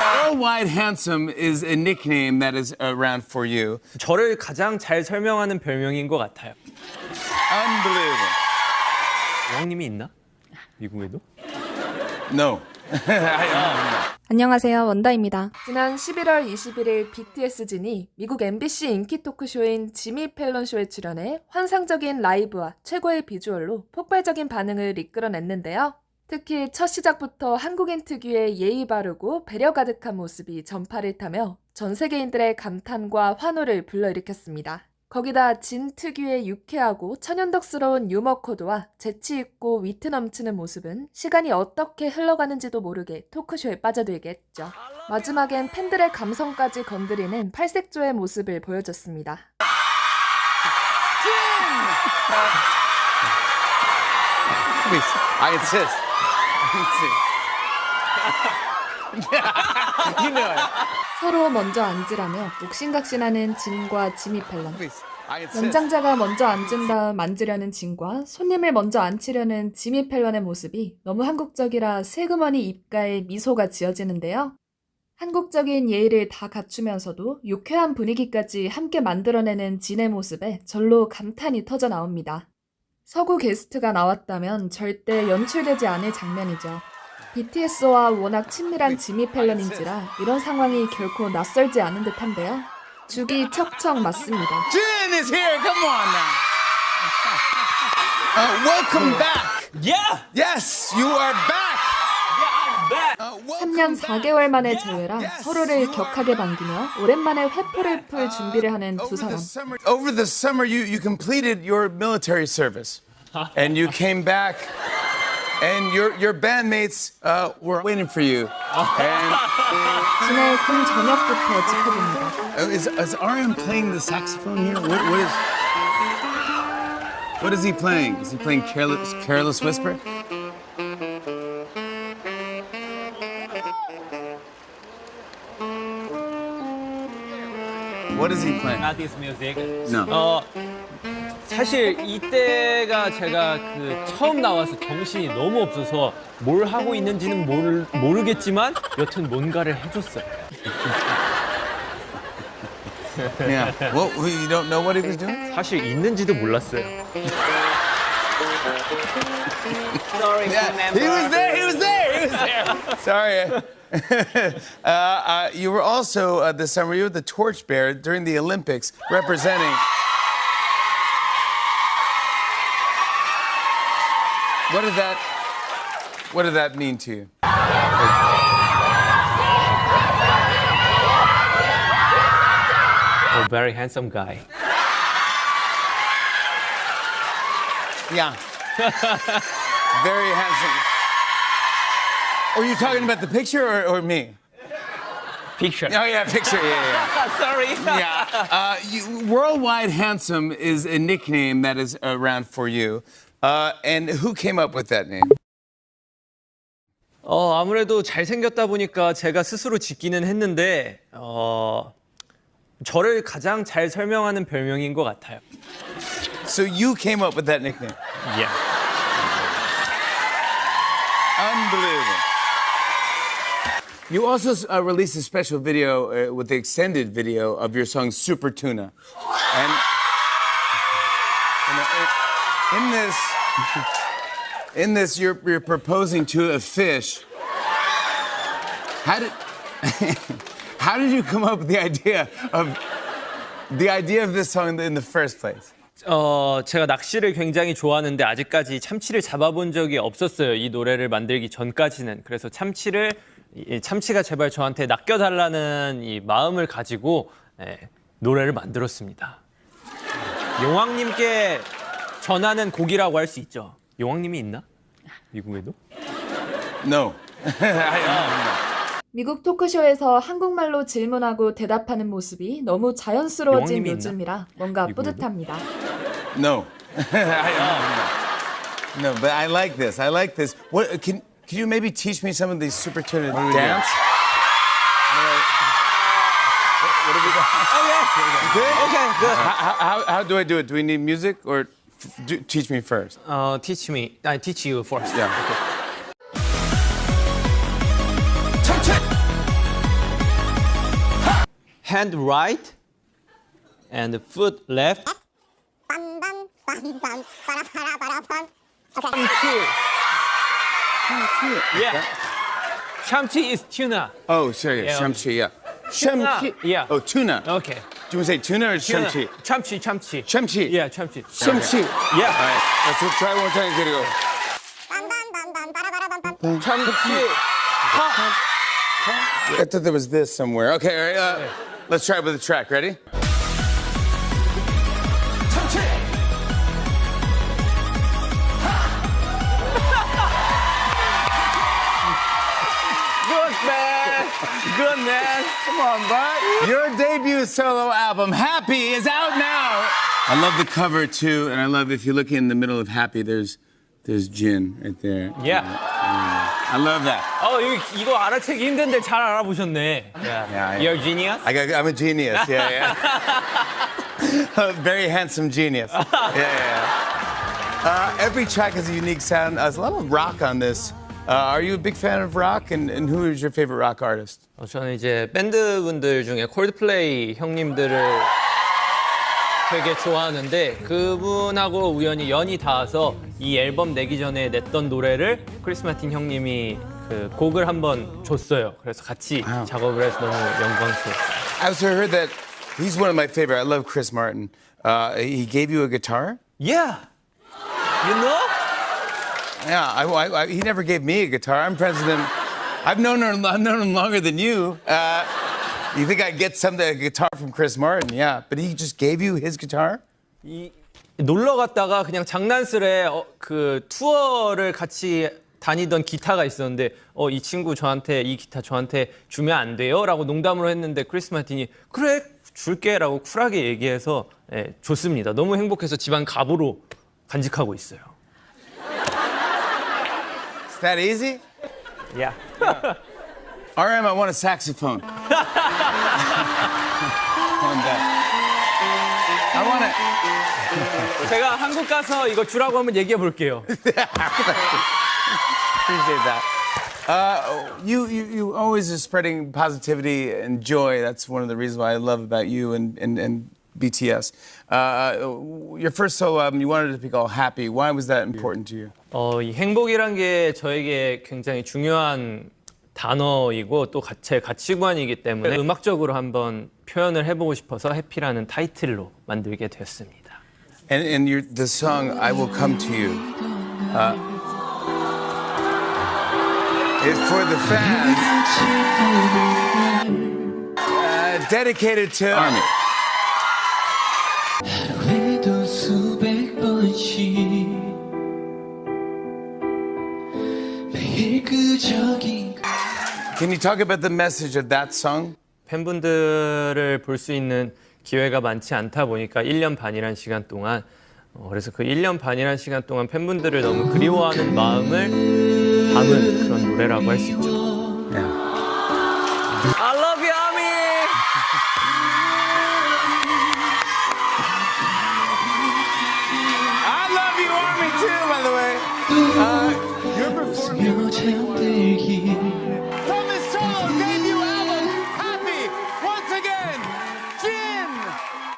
Worldwide handsome is a nickname that is around for you. 저를 가장 잘 설명하는 별명인 것 같아요. Unbelievable. 여왕님이 있나? 미국에도? No. 안녕하세요. 원다입니다. 지난 11월 21일 BTS 진이 미국 MBC 인기 토크쇼인 지미 펠런 쇼에 출연해 환상적인 라이브와 최고의 비주얼로 폭발적인 반응을 이끌어냈는데요. 특히 첫 시작부터 한국인 특유의 예의 바르고 배려 가득한 모습이 전파를 타며 전 세계인들의 감탄과 환호를 불러일으켰습니다. 거기다 진 특유의 유쾌하고 천연덕스러운 유머 코드와 재치 있고 위트 넘치는 모습은 시간이 어떻게 흘러가는지도 모르게 토크쇼에 빠져들게 했죠. 마지막엔 팬들의 감성까지 건드리는 팔색조의 모습을 보여줬습니다. Please. I insist. 서로 먼저 앉으라며 옥신각신하는 진과 지미. I insist. 연장자가 먼저 앉은 다음 앉으려는 진과 손님을 먼저 앉히려는 지미 펠런의 모습이 너무 한국적이라 슬그머니 입가에 미소가 지어지는데요. 한국적인 예의를 다 갖추면서도 유쾌한 분위기까지 함께 만들어내는 진의 모습에 절로 감탄이 터져 나옵니다. 서구 게스트가 나왔다면 절대 연출되지 않을 장면이죠. BTS와 워낙 친밀한 지미 펠런인지라 이런 상황이 결코 낯설지 않은 듯한데요. 죽이 척척 맞습니다. Jin is here. Come on now. Uh, welcome back. Yeah! Yes, you are back. Uh, welcome 3년 back. 4개월 만의 재회라 Yes, 서로를 you are 격하게 반기며 오랜만에 회포를 풀 준비를 하는 두 Over 사람. the summer, over the summer you, you completed your military service. and you came back, and your, your bandmates uh, were waiting for you. And 진의 군 전역부터 짚어봅니다. uh, is, is RM playing the saxophone here? What, what is. What is he playing? Is he playing Careless, Careless Whisper? What is he playing? Not this music. No. 어, 사실 이때가 제가 그 처음 나와서 정신이 너무 없어서 뭘 하고 있는지는 모르, 모르겠지만 여튼 뭔가를 해줬어요. Yeah. Well, you don't know what he was doing? 사실 있는지도 몰랐어요. Yeah, he was there. He was there. He was there. Sorry. uh, uh, you were also uh, this summer. You were the torchbearer during the Olympics, representing. What did that? What did that mean to you? Oh, very handsome guy. Yeah. Very handsome. Are you talking about the picture or, or me? Picture. Oh yeah, picture. Yeah, yeah. Sorry. yeah. Uh, you, worldwide handsome is a nickname that is around for you. Uh, and who came up with that name? 어, 아무래도 잘생겼다 보니까 제가 스스로 짓기는 했는데, 어, 저를 가장 잘 설명하는 별명인 것 같아요. So you came up with that nickname. Yeah. Unbelievable. You also uh, released a special video uh, with the extended video of your song Super Tuna. And you know, in, in this, in this, you're, you're proposing to a fish. How did, how did you come up with the idea of the idea of this song in the, in the first place? 어, 제가 낚시를 굉장히 좋아하는데 아직까지 참치를 잡아본 적이 없었어요. 이 노래를 만들기 전까지는. 그래서 참치를 이 참치가 제발 저한테 낚여달라는 이 마음을 가지고 예, 노래를 만들었습니다. 용왕님께 전하는 곡이라고 할 수 있죠. 용왕님이 있나? 미국에도? No. 미국 토크쇼에서 한국말로 질문하고 대답하는 모습이 너무 자연스러워진 용왕님이 있나? 요즘이라 뭔가 미국에도? 뿌듯합니다. No. no, but I like this. I like this. What can Can you maybe teach me some of these supertune dance? What have we got? Oh, yeah. Good? Okay, good. How, how, how, do I do it? Do we need music or do, teach me first? Uh, teach me. I teach you first. Yeah. Okay. Hand right and foot left. Okay. Yeah. That... Chamchi is tuna. Oh, sorry, yeah, chamchi, yeah. Chamchi. Yeah. Oh, tuna. Okay. Do you want to say tuna or tuna. chamchi? Chamchi, chamchi. Chamchi. Yeah, chamchi. Chamchi. Yeah. All right, let's we'll try one time. Here we go. Chamchi. I thought there was this somewhere. Okay, all right. Uh, let's try it with the track. Ready? Good man. Come on, bud. Your debut solo album, Happy, is out now. I love the cover too, and I love if you look in the middle of Happy, there's there's Jin right there. Yeah. I love that. 어, 이거, 이거 알아채기 힘든데 잘 알아보셨네. Yeah. Yeah, You're genius. I got, I'm a genius. Yeah, yeah. a very handsome genius. Yeah, yeah. Uh, every track has a unique sound. Uh, there's a lot of rock on this. Uh, are you a big fan of rock? And, and who is your favorite rock artist? 어, 저는 이제 밴드 분들 중에 콜드플레이 형님들을 되게 좋아하는데 그분하고 우연히 연이 닿아서 이 앨범 내기 전에 냈던 노래를 크리스 마틴 형님이 그 곡을 한번 줬어요. 그래서 같이 와우. 작업을 해서 너무 영광스러웠어요. I also heard that he's one of my favorite. I love Chris Martin. Uh, he gave you a guitar? Yeah. You know? Yeah, I, I- I- he never gave me a guitar. I'm him. I've known, her, I've known him longer than you. Uh, you think I'd get something, a guitar from Chris Martin? Yeah, but he just gave you his guitar? 이 놀러 갔다가 그냥 장난스레 어, 그 투어를 같이 다니던 기타가 있었는데 어 이 친구 저한테 이 기타 저한테 주면 안 돼요라고 농담으로 했는데 크리스 마틴이 그래 줄게라고 쿨하게 얘기해서 예, 좋습니다. 너무 행복해서 집안 갑으로 간직하고 있어요. It's that easy? Yeah. RM, I want a saxophone. I want that. I want it. 제가 한국 가서 이거 주라고 한번 얘기해 볼게요. Appreciate that. Uh, you, you, you always are spreading positivity and joy. That's one of the reasons why I love about you and, and, and BTS. Uh, your first solo album, you wanted it to be called Happy. Why was that important to you? 어, 이 행복이란 게 저에게 굉장히 중요한 단어이고 또 가- 제 가치관이기 때문에 음악적으로 한번 표현을 해보고 싶어서 해피라는 타이틀로 만들게 되었습니다. And, and your, the song I Will Come to You uh, is for the fans, uh, dedicated to Army. Can you talk about the message of that song? 팬분들을 볼 수 있는 기회가 많지 않다 보니까 1년 반이란 시간 동안 어, 그래서 그 1년 반이란 시간 동안 팬분들을 너무 그리워하는 마음을 담은 그런 노래라고 할 수 있죠.